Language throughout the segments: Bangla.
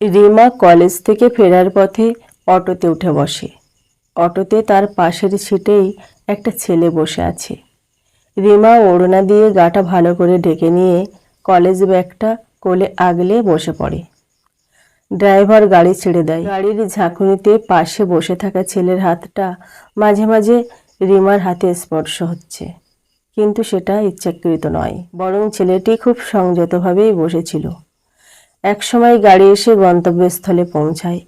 রিমা কলেজ থেকে ফেরার পথে অটোতে উঠে বসে। অটোতে তার পাশের সিটেই একটা ছেলে বসে আছে। রিমা ওড়না দিয়ে গাটা ভালো করে ঢেকে নিয়ে কলেজ ব্যাগটা কোলে আগলে বসে পড়ে। ড্রাইভার গাড়ি ছেড়ে দেয়। গাড়ির ঝাঁকুনিতে পাশে বসে থাকা ছেলের হাতটা মাঝে মাঝে রিমার হাতে স্পর্শ হচ্ছে। কিন্তু সেটা ইচ্ছাকৃত নয়, বরং ছেলেটি খুব সংযতভাবেই বসেছিল। একসময় গাড়ি এসে গন্তব্যস্থলে পৌঁছায়।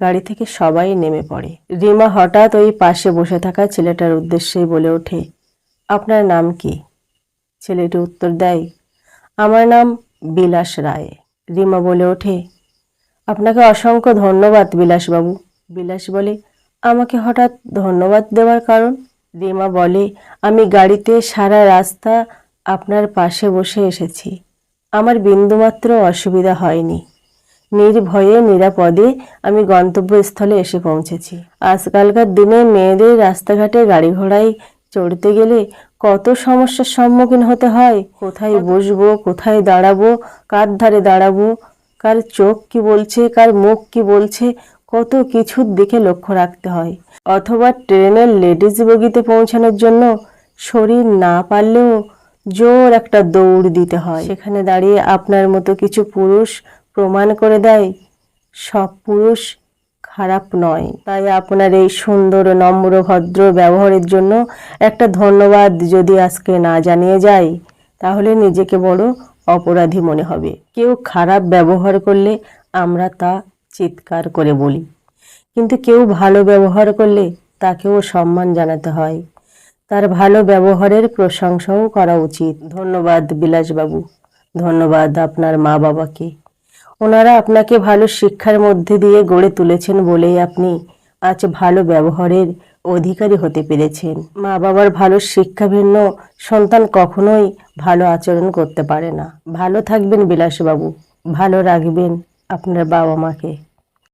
গাড়ি থেকে সবাই নেমে পড়ে। রিমা হঠাৎ ওই পাশে বসে থাকা ছেলেটার উদ্দেশ্যেই বলে ওঠে, আপনার নাম কি? ছেলেটি উত্তর দেয়, আমার নাম বিলাস রায়। রিমা বলে ওঠে, আপনাকে অসংখ্য ধন্যবাদ বিলাসবাবু। বিলাস বলে, আমাকে হঠাৎ ধন্যবাদ দেওয়ার কারণ? রিমা বলে, আমি গাড়িতে সারা রাস্তা আপনার পাশে বসে এসেছি। আমার বিন্দুমাত্র অসুবিধা হয়নি। নির্ভয়ে, নিরাপদে আমি গন্তব্যস্থলে এসে পৌঁছেছি। আজকালকার দিনে মেয়েদের রাস্তাঘাটে গাড়ি ঘোড়ায় চড়তে গেলে কত সমস্যার সম্মুখীন হতে হয়? কোথায় বসবো, কোথায় দাঁড়াবো, কার ধারে দাঁড়াবো, কার চোখ কি বলছে, কার মুখ কি বলছে, কত কিছুর দিকে লক্ষ্য রাখতে হয়। অথবা ট্রেনের লেডিজ বগিতে পৌঁছানোর জন্য শরীর না পারলেও জোর একটা দৌড় দিতে হয়। সেখানে দাঁড়িয়ে আপনার মতো কিছু পুরুষ প্রমাণ করে দেয়, সব পুরুষ খারাপ নয়। তাই আপনার এই সুন্দর নম্র ভদ্র ব্যবহারের জন্য একটা ধন্যবাদ যদি আজকে না জানিয়ে যাই, তাহলে নিজেকে বড় অপরাধী মনে হবে। কেউ খারাপ ব্যবহার করলে আমরা তা চিৎকার করে বলি। কিন্তু কেউ ভালো ব্যবহার করলে তাকেও সম্মান জানাতে হয়। তার ভালো ব্যবহারের প্রশংসাও করা উচিত। ধন্যবাদ বিলাসবাবু। ধন্যবাদ আপনার মা বাবাকে। ওনারা আপনাকে ভালো শিক্ষার মধ্যে দিয়ে গড়ে তুলেছেন বলেই আপনি আজ ভালো ব্যবহারের অধিকারী হতে পেরেছেন। মা বাবার ভালো শিক্ষা ভিন্ন সন্তান কখনোই ভালো আচরণ করতে পারে না। ভালো থাকবেন বিলাসবাবু। ভালো রাখবেন আপনার বাবা মাকে